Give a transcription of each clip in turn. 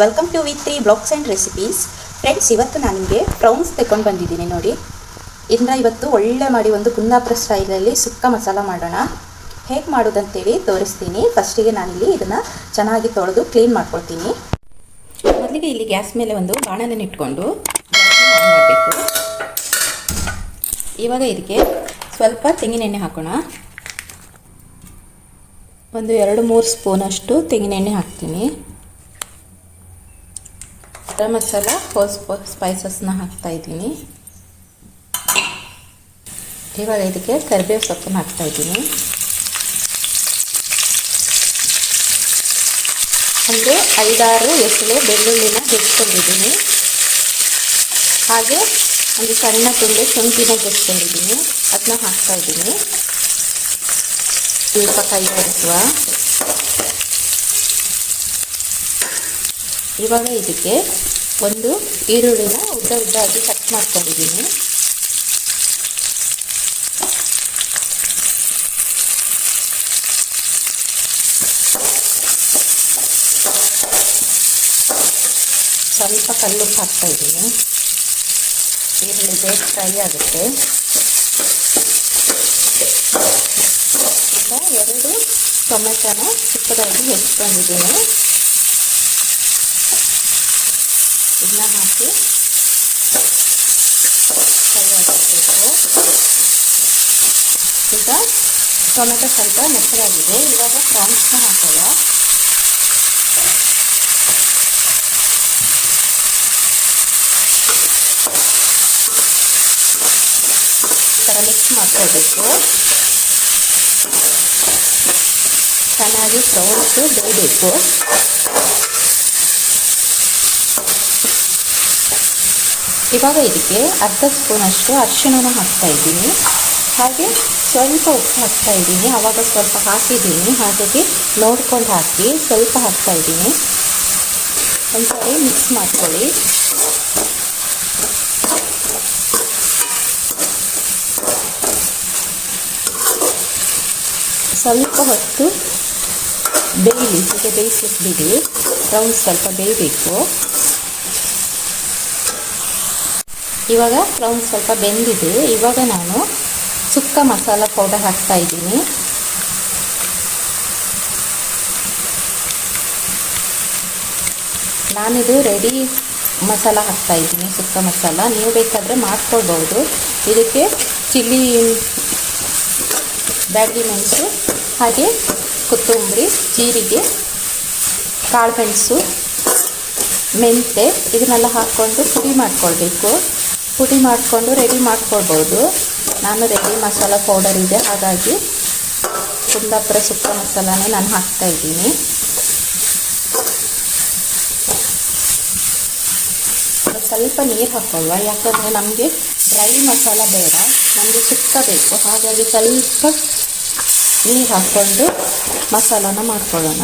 Welcome to V three blogs and recipes friends ಇವತ್ತು ನಾನು ನಿಮಗೆ ಪ್ರೌನ್ಸ್ ತೆಕೊಂಡು ಬಂದಿದ್ದೀನಿ ನೋಡಿ. ಇದನ್ನ ಇವತ್ತು ಒಳ್ಳೆ ಮಾಡಿ ಒಂದು ಕುಂದಾಪುರ ಸ್ಟೈಲಲ್ಲಿ ಸುಕ್ಕ ಮಸಾಲ ಮಾಡೋಣ. ಹೇಗೆ ಮಾಡೋದಂತೇಳಿ ತೋರಿಸ್ತೀನಿ. ಫಸ್ಟಿಗೆ ನಾನಿಲ್ಲಿ ಇದನ್ನು ಚೆನ್ನಾಗಿ ತೊಳೆದು ಕ್ಲೀನ್ ಮಾಡ್ಕೊಳ್ತೀನಿ. ಮೊದಲಿಗೆ ಇಲ್ಲಿ ಗ್ಯಾಸ್ ಮೇಲೆ ಒಂದು ಬಾಣಲೆನ ಇಟ್ಕೊಂಡು ಮಾಡಬೇಕು. ಇವಾಗ ಇದಕ್ಕೆ ಸ್ವಲ್ಪ ತೆಂಗಿನೆಣ್ಣೆ ಹಾಕೋಣ. ಒಂದು ಎರಡು ಮೂರು ಸ್ಪೂನಷ್ಟು ತೆಂಗಿನೆಣ್ಣೆ ಹಾಕ್ತೀನಿ. ಗರಂ ಮಸಾಲ ಹೋಸ್ ಸ್ಪೈಸಸ್ನ ಹಾಕ್ತಾ ಇದ್ದೀನಿ. ಇವಾಗ ಇದಕ್ಕೆ ಕರಿಬೇವು ಸೊಪ್ಪನ್ನು ಹಾಕ್ತಾ ಇದ್ದೀನಿ. ಅಂದರೆ ಐದಾರು ಎಸಳು ಬೆಳ್ಳುಳ್ಳಿನ ಹೆಚ್ಕೊಂಡಿದ್ದೀನಿ ಹಾಗೆ ಒಂದು ಸಣ್ಣ ತುಂಡು ಶುಂಠಿನ ಜಜ್ಕೊಂಡಿದ್ದೀನಿ ಅದನ್ನ ಹಾಕ್ತಾ ಇದ್ದೀನಿ. ಸ್ವಲ್ಪ ಕೈ ಇವಾಗ ಇದಕ್ಕೆ ಒಂದು ಈರುಳ್ಳಿನ ಉದ್ದ ಉದ್ದಾಗಿ ಕಟ್ ಮಾಡ್ಕೊಂಡಿದ್ದೀನಿ. ಸ್ವಲ್ಪ ಕಲ್ಲು ಹಾಕ್ತಾ ಇದ್ದೀನಿ. ಈರುಳ್ಳಿ ಬೇಗ ಫ್ರೈ ಆಗುತ್ತೆ. ಎರಡು ಟೊಮೆಟೊನ ಚಿಕ್ಕದಾಗಿ ಹೆಚ್ಕೊಂಡಿದ್ದೀನಿ ಇದನ್ನ ಹಾಕಿ ಫ್ರೈ ಆಗಿಸ್ಬೇಕು ಈಗ ಟೊಮೆಟೊ ಸ್ವಲ್ಪ ಮೆತ್ತಗಾಗಿದೆ ಇವಾಗ ಪ್ರಾನ್ಸ್ನ ಹಾಕೋಣ ಈ ಥರ ಮಿಕ್ಸ್ ಮಾಡ್ಕೊಳ್ಬೇಕು ಚೆನ್ನಾಗಿ ಪ್ರೌನ್ಸು ಬೇಯಬೇಕು ಇವಾಗ ಇದಕ್ಕೆ ಅರ್ಧ ಸ್ಪೂನಷ್ಟು ಅರಿಶಿಣನ ಹಾಕ್ತಾ ಇದ್ದೀನಿ. ಹಾಗೆ ಸ್ವಲ್ಪ ಉಪ್ಪು ಹಾಕ್ತಾ ಇದ್ದೀನಿ. ಆವಾಗ ಸ್ವಲ್ಪ ಹಾಕಿದ್ದೀನಿ. ಹಾಗಾಗಿ ನೋಡ್ಕೊಂಡು ಹಾಕಿ ಸ್ವಲ್ಪ ಹಾಕ್ತಾ ಇದ್ದೀನಿ. ಒಂದ್ಸರಿ ಮಿಕ್ಸ್ ಮಾಡ್ಕೊಳ್ಳಿ. ಸ್ವಲ್ಪ ಹೊತ್ತು ಬೇಯಲಿ, ಹೀಗೆ ಬೇಯಿಸ್ಲಿಕ್ಕೆ ಬ್ರೌನ್ ಸ್ವಲ್ಪ ಬೇಯಬೇಕು. ಇವಾಗ ಬ್ರೌನ್ ಸ್ವಲ್ಪ ಬೆಂದಿದೆ. ಇವಾಗ ನಾನು ಸುಕ್ಕ ಮಸಾಲ ಪೌಡರ್ ಹಾಕ್ತಾ ಇದ್ದೀನಿ. ನಾನಿದು ರೆಡಿ ಮಸಾಲ ಹಾಕ್ತಾ ಇದ್ದೀನಿ, ಸುಕ್ಕ ಮಸಾಲ. ನೀವು ಬೇಕಾದರೆ ಮಾಡ್ಕೊಳ್ಬೋದು ಇದಕ್ಕೆ ಚಿಲ್ಲಿ, ಬ್ಯಾಡಗಿ ಮೆಣಸು, ಹಾಗೆ ಕೊತ್ತಂಬರಿ, ಜೀರಿಗೆ, ಕಾಳು ಮೆಣಸು ಮೆಂತೆ ಇದನ್ನೆಲ್ಲ ಹಾಕ್ಕೊಂಡು ಪುಡಿ ಮಾಡ್ಕೊಳ್ಬೇಕು. ಪುಡಿ ಮಾಡಿಕೊಂಡು ರೆಡಿ ಮಾಡ್ಕೊಳ್ಬೋದು. ನಾನು ರೆಡಿ ಮಸಾಲ ಪೌಡರ್ ಇದೆ, ಹಾಗಾಗಿ ಕುಂದಾಪುರ ಸುಕ್ಕ ಮಸಾಲಾನೇ ನಾನು ಹಾಕ್ತಾ ಇದ್ದೀನಿ. ಸ್ವಲ್ಪ ನೀರು ಹಾಕೊಳ್ಳುವ ಯಾಕಂದರೆ ನಮಗೆ ಡ್ರೈ ಮಸಾಲ ಬೇಡ, ನಮಗೆ ಸುಕ್ಕ ಬೇಕು. ಹಾಗಾಗಿ ಸ್ವಲ್ಪ ನೀರು ಹಾಕ್ಕೊಂಡು ಮಸಾಲಾನ ಮಾಡ್ಕೊಳ್ಳೋಣ.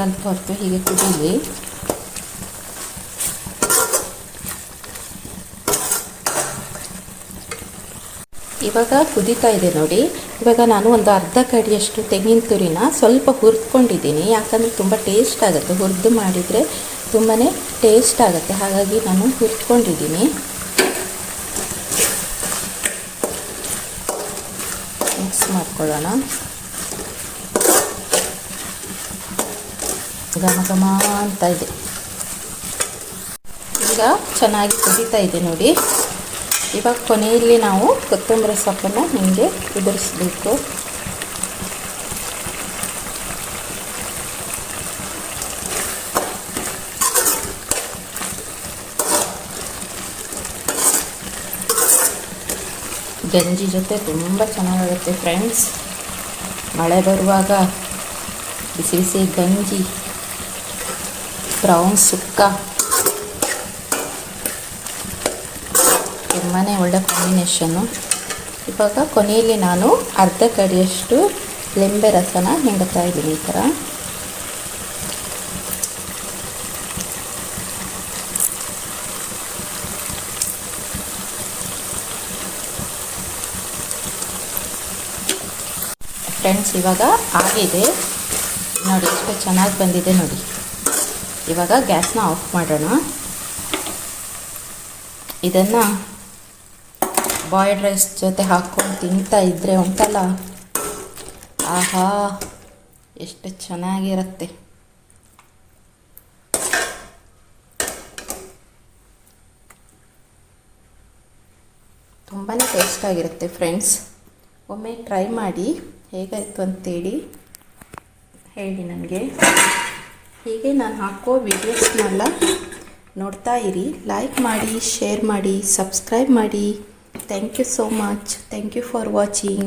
ಸ್ವಲ್ಪ ಹೊತ್ತು ಹೀಗೆ ಕುದೀಲಿ ಇವಾಗ ಕುದೀತಾ ಇದೆ ನೋಡಿ. ಇವಾಗ ನಾನು ಒಂದು ಅರ್ಧ ಕಡಿಯಷ್ಟು ತೆಂಗಿನ ತುರಿನ ಸ್ವಲ್ಪ ಹುರಿದ್ಕೊಂಡಿದ್ದೀನಿ. ಯಾಕಂದರೆ ತುಂಬ ಟೇಸ್ಟ್ ಆಗುತ್ತೆ. ಹುರಿದು ಮಾಡಿದರೆ ತುಂಬಾ ಟೇಸ್ಟ್ ಆಗುತ್ತೆ. ಹಾಗಾಗಿ ನಾನು ಹುರಿದ್ಕೊಂಡಿದ್ದೀನಿ. ಮಿಕ್ಸ್ ಮಾಡ್ಕೊಳ್ಳೋಣ. ಘಮ ಅಂತ ಇದೆ. ಈಗ ಚೆನ್ನಾಗಿ ಕುದೀತಾ ಇದೆ ನೋಡಿ. ಇವಾಗ ಕೊನೆಯಲ್ಲಿ ನಾವು ಕೊತ್ತಂಬರಿ ಸೊಪ್ಪನ್ನು ನಿಮಗೆ ಉದುರಿಸ್ಬೇಕು. ಗಂಜಿ ಜೊತೆ ತುಂಬ ಚೆನ್ನಾಗಿರುತ್ತೆ ಫ್ರೆಂಡ್ಸ್. ಮಳೆ ಬರುವಾಗ ಬಿಸಿ ಬಿಸಿ ಗಂಜಿ ಬ್ರೌನ್ ಸುಕ್ಕ. ತುಂಬಾ ಒಳ್ಳೆ ಕಾಂಬಿನೇಷನ್ನು ಇವಾಗ ಕೊನೆಯಲ್ಲಿ ನಾನು ಅರ್ಧ ಕಡಿಯಷ್ಟು ಲಿಂಬೆ ರಸನ ಹಿಂಡ್ತಾ ಇದ್ದೀನಿ ಈ ಥರ ಫ್ರೆಂಡ್ಸ್ ಇವಾಗ ಆಗಿದೆ. ನೋಡಿ, ಎಷ್ಟು ಚೆನ್ನಾಗಿ ಬಂದಿದೆ ನೋಡಿ. ಇವಾಗ ಗ್ಯಾಸ್ನ ಆಫ್ ಮಾಡೋಣ. ಇದನ್ನು ಬಾಯ್ಡ್ ರೈಸ್ ಜೊತೆ ಹಾಕ್ಕೊಂಡು ತಿಂತಾ ಇದ್ದರೆ ಉಂಟಲ್ಲ? ಆಹಾ, ಎಷ್ಟು ಚೆನ್ನಾಗಿರುತ್ತೆ. ತುಂಬಾ ಟೇಸ್ಟಾಗಿರುತ್ತೆ ಫ್ರೆಂಡ್ಸ್. ಒಮ್ಮೆ ಟ್ರೈ ಮಾಡಿ, ಹೇಗಾಯಿತು ಅಂತೇಳಿ ಹೇಳಿ ನನಗೆ. ಹೀಗೆ ನಾನು ಹಾಕೋ ವೀಡಿಯೋಸ್ನೆಲ್ಲ ನೋಡ್ತಾ ಇರಿ. ಲೈಕ್ ಮಾಡಿ ಶೇರ್ ಮಾಡಿ ಸಬ್ಸ್ಕ್ರೈಬ್ ಮಾಡಿ. Thank you so much thank you for watching